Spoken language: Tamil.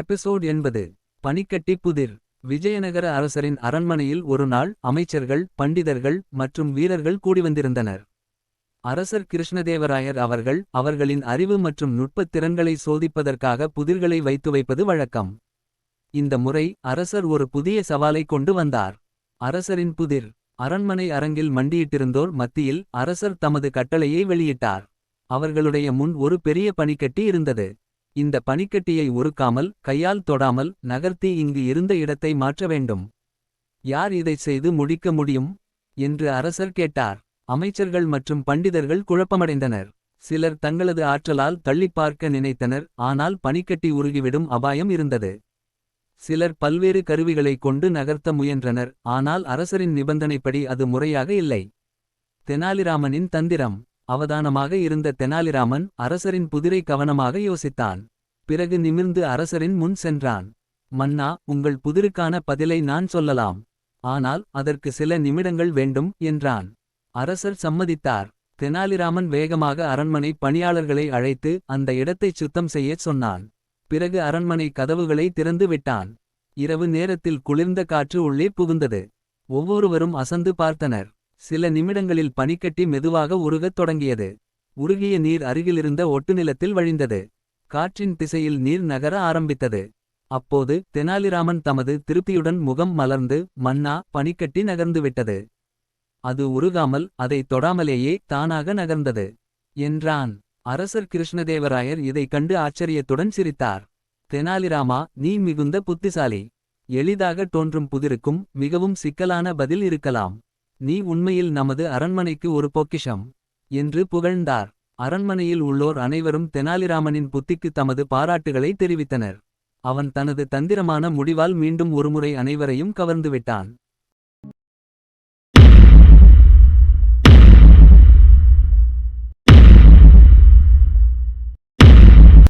எபிசோட் என்பது பனிக்கட்டி புதிர். விஜயநகர அரசரின் அரண்மனையில் ஒரு நாள் அமைச்சர்கள் பண்டிதர்கள் மற்றும் வீரர்கள் கூடிவந்திருந்தனர் அரசர் கிருஷ்ணதேவராயர் அவர்கள் அவர்களின் அறிவு மற்றும் நுட்பத் திறன்களை சோதிப்பதற்காக புதிர்களை வைத்து வைப்பது வழக்கம். இந்த முறை அரசர் ஒரு புதிய சவாலை கொண்டு வந்தார். அரசரின் புதிர். அரண்மனை அரங்கில் மண்டியிட்டிருந்தோர் மத்தியில் அரசர் தமது கட்டளையை வெளியிட்டார். அவர்களுடைய முன் ஒரு பெரிய பனிக்கட்டி இருந்தது. இந்த பனிக்கட்டியை உருக்காமல் கையால் தொடாமல் நகர்த்தி இங்கு இருந்த இடத்தை மாற்ற வேண்டும். யார் இதைச் செய்து முடிக்க முடியும்? என்று அரசர் கேட்டார். அமைச்சர்கள் மற்றும் பண்டிதர்கள் குழப்பமடைந்தனர். சிலர் தங்களது ஆற்றலால் தள்ளிப் பார்க்க நினைத்தனர். ஆனால் பனிக்கட்டி உருகிவிடும் அபாயம் இருந்தது. சிலர் பல்வேறு கருவிகளைக் கொண்டு நகர்த்த முயன்றனர். ஆனால் அரசரின் நிபந்தனைப்படி அது முறையாக இல்லை. தெனாலிராமனின் தந்திரம். அவதானமாக இருந்த தெனாலிராமன் அரசரின் புதிரை கவனமாக யோசித்தான். பிறகு நிமிர்ந்து அரசரின் முன் சென்றான். மன்னா உங்கள் புதிருக்கான பதிலை நான் சொல்லலாம். ஆனால் அதற்கு சில நிமிடங்கள் வேண்டும் என்றான். அரசர் சம்மதித்தார். தெனாலிராமன் வேகமாக அரண்மனை பணியாளர்களை அழைத்து அந்த இடத்தைச் சுத்தம் செய்யச் சொன்னான். பிறகு அரண்மனை கதவுகளை திறந்து விட்டான். இரவு நேரத்தில் குளிர்ந்த காற்று உள்ளே புகுந்தது. ஒவ்வொருவரும் அசந்து பார்த்தனர். சில நிமிடங்களில் பனிக்கட்டி மெதுவாக உருகத் தொடங்கியது. உருகிய நீர் அருகிலிருந்த ஒட்டுநிலத்தில் வழிந்தது. காற்றின் திசையில் நீர் நகர ஆரம்பித்தது. அப்போது தெனாலிராமன் தமது திருப்தியுடன் முகம் மலர்ந்து மன்னா பனிக்கட்டி நகர்ந்துவிட்டது அது உருகாமல் அதை தொடாமலேயே தானாக நகர்ந்தது. என்றான். அரசர் கிருஷ்ணதேவராயர் இதைக் கண்டு ஆச்சரியத்துடன் சிரித்தார். தெனாலிராமா நீ மிகுந்த புத்திசாலி. எளிதாக தோன்றும் புதிருக்கும் மிகவும் சிக்கலான பதில் இருக்கலாம். நீ உண்மையில் நமது அரண்மனைக்கு ஒரு பொக்கிஷம் என்று புகழ்ந்தார். அரண்மனையில் உள்ளோர் அனைவரும் தெனாலிராமனின் புத்திக்கு தமது பாராட்டுகளை தெரிவித்தனர். அவன் தனது தந்திரமான முடிவால் மீண்டும் ஒருமுறை அனைவரையும் கவர்ந்துவிட்டான்.